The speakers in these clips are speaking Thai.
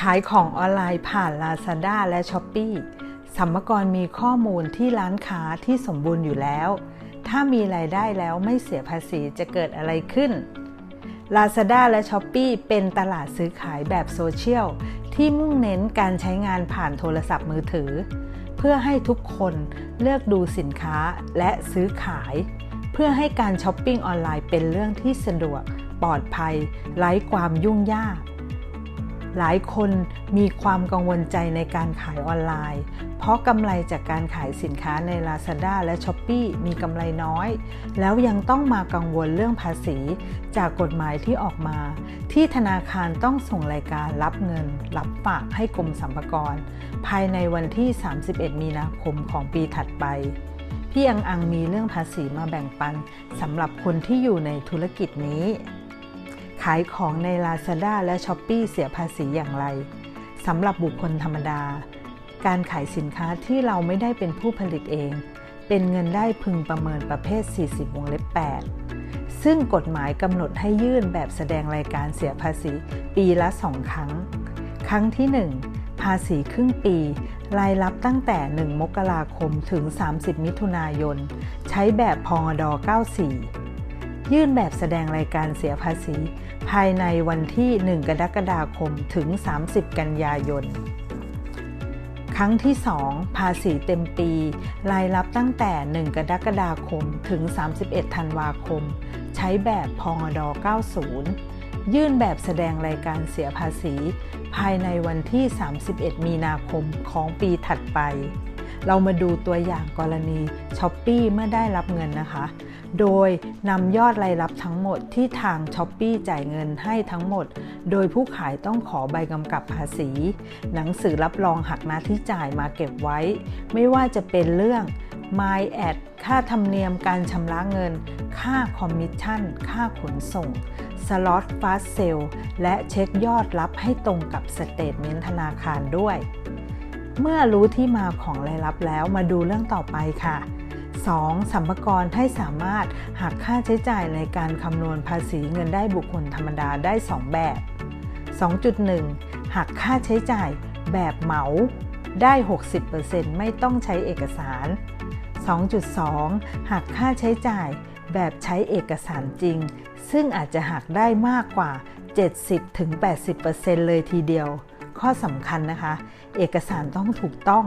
ขายของออนไลน์ผ่าน Lazada และ s h อ p e e สัมมกรมีข้อมูลที่ร้านค้าที่สมบูรณ์อยู่แล้ว ถ้ามีรายได้แล้วไม่เสียภาษีจะเกิดอะไรขึ้น Lazada และ s h อ p e e เป็นตลาดซื้อขายแบบโซเชียล ที่มุ่งเน้นการใช้งานผ่านโทรศัพท์มือถือ เพื่อให้ทุกคนเลือกดูสินค้าและซื้อขาย เพื่อให้การช้อปปิ้งออนไลน์เป็นเรื่องที่สะดวก ปลอดภัย ไร้ความยุ่งยาก หลายคนมีความกังวลใจในการขายออนไลน์ เพราะกำไรจากการขายสินค้าใน Lazada และ s h อ p e e มีกำไรน้อย แล้วยังต้องมากังวลเรื่องภาษี จากกฎหมายที่ออกมา ที่ธนาคารต้องส่งรายการรับเงิน รับฝากให้กรมสรรพากร ภายในวันที่ 31 มีนาคมของปีถัดไปพี่อังอังมีเรื่องภาษีมาแบ่งปันสำหรับคนที่อยู่ในธุรกิจนี้ ขายของใน Lazada และ s h อ p e e เสียภาษีอย่างไรสำหรับบุคคลธรรมดา การขายสินค้าที่เราไม่ได้เป็นผู้ผลิตเอง เป็นเงินได้พึงประเมินประเภท 40 วงเล็บ 8 ซึ่งกฎหมายกำหนดให้ยื่นแบบแสดงรายการเสียภาษีปีละ2ครั้ง ครั้งที่ 1 ภาษีครึ่งปี รายรับตั้งแต่ 1 มกราคมถึง 30 มิถุนายน ใช้แบบพองด94 ยื่นแบบแสดงรายการเสียภาษี ภายในวันที่ 1 กรกฎาคมถึง 30 กันยายน ครั้งที่ 2 ภาษีเต็มปี รายรับตั้งแต่ 1 กรกฎาคมถึง 31 ธันวาคม ใช้แบบพองด 90 ยื่นแบบแสดงรายการเสียภาษี ภายในวันที่ 31 มีนาคมของปีถัดไป เรามาดูตัวอย่างกรณีช้อปปี้เมื่อได้รับเงินนะคะ โดยนำยอดรายรับทั้งหมดที่ทางช้อปปีจ่ายเงินให้ทั้งหมด โดยผู้ขายต้องขอใบกำกับภาษี หนังสือรับรองหักหน้าที่จ่ายมาเก็บไว้ ไม่ว่าจะเป็นเรื่อง My Ad ค่าธรรมเนียมการชำระเงิน ค่าคอมมิชชั่น ค่าขนส่ง สล็อตฟาสเซล และเช็คยอดรับให้ตรงกับสเตทเมนต์ธนาคารด้วย เมื่อรู้ที่มาของรายรับแล้วมาดูเรื่องต่อไปค่ะ 2. สัมภาระให้สามารถหักค่าใช้จ่ายในการคำนวณภาษีเงินได้บุคคลธรรมดาได้ 2 แบบ 2.1 หักค่าใช้จ่ายแบบเหมาได้ 60%ไม่ต้องใช้เอกสาร 2.2 หักค่าใช้จ่ายแบบใช้เอกสารจริง ซึ่งอาจจะหักได้มากกว่า 70-80%เลยทีเดียว ข้อสำคัญนะคะ เอกสารต้องถูกต้อง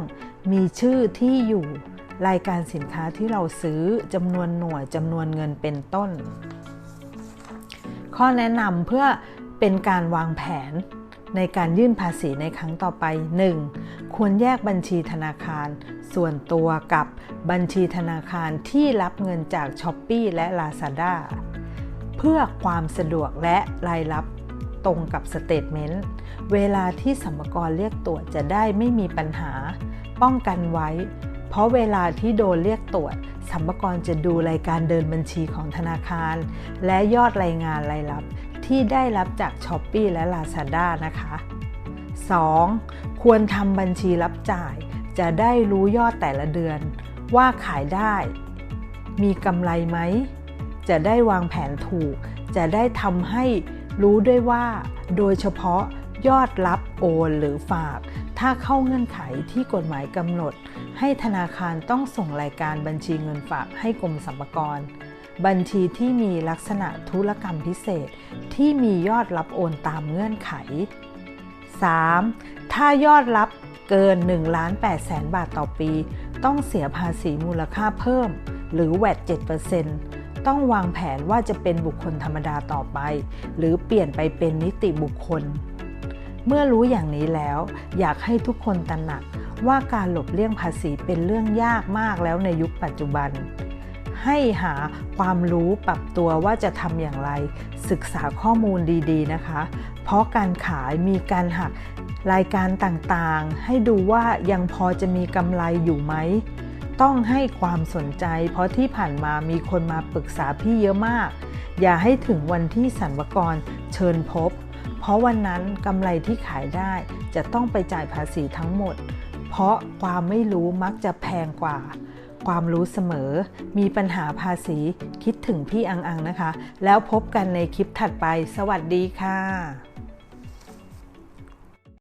มีชื่อที่อยู่รายการสินค้าที่เราซื้อจำนวนหน่วยจำนวนเงินเป็นต้น ข้อแนะนำเพื่อเป็นการวางแผนในการยื่นภาษีในครั้งต่อไป 1. ควรแยกบัญชีธนาคาร ส่วนตัวกับบัญชีธนาคารที่รับเงินจาก s h อ p e e และ Lazada เพื่อความสะดวกและรายรับ ตรงกับสเตทเมนต์เวลาที่สัมภารเรียกตรวจจะได้ไม่มีปัญหา ป้องกันไว้ เพราะเวลาที่โดนเรียกตรวจสัมภารจะดูรายการเดินบัญชีของธนาคาร และยอดรายงานรายรับ ที่ได้รับจากช้อปปีและ Lazada นะคะ 2. ควรทำบัญชีรับจ่าย จะได้รู้ยอดแต่ละเดือน ว่าขายได้ มีกำไรไหม จะได้วางแผนถูก จะได้ทำให้ รู้ด้วยว่าโดยเฉพาะยอดรับโอนหรือฝาก ถ้าเข้าเงื่อนไขที่กฎหมายกำหนด ให้ธนาคารต้องส่งรายการบัญชีเงินฝากให้กรมสรรพากร บัญชีที่มีลักษณะธุรกรรมพิเศษที่มียอดรับโอนตามเงื่อนไข 3. ถ้ายอดรับเกิน1ล้าน8แสนบาทต่อปี ต้องเสียภาษีมูลค่าเพิ่ม หรือแวด7% ต้องวางแผนว่าจะเป็นบุคคลธรรมดาต่อไป หรือเปลี่ยนไปเป็นนิติบุคคล เมื่อรู้อย่างนี้แล้ว อยากให้ทุกคนตระหนักว่าการหลบเลี่ยงภาษีเป็นเรื่องยากมากแล้วในยุคปัจจุบัน ให้หาความรู้ปรับตัวว่าจะทำอย่างไร ศึกษาข้อมูลดีๆนะคะ เพราะการขายมีการหักรายการต่างๆ ให้ดูว่ายังพอจะมีกำไรอยู่ไหม ต้องให้ความสนใจ เพราะที่ผ่านมามีคนมาปรึกษาพี่เยอะมาก อย่าให้ถึงวันที่สรรพกรเชิญพบ เพราะวันนั้นกำไรที่ขายได้จะต้องไปจ่ายภาษีทั้งหมด เพราะความไม่รู้มักจะแพงกว่า ความรู้เสมอ มีปัญหาภาษีคิดถึงพี่อังอังนะคะ แล้วพบกันในคลิปถัดไป สวัสดีค่ะ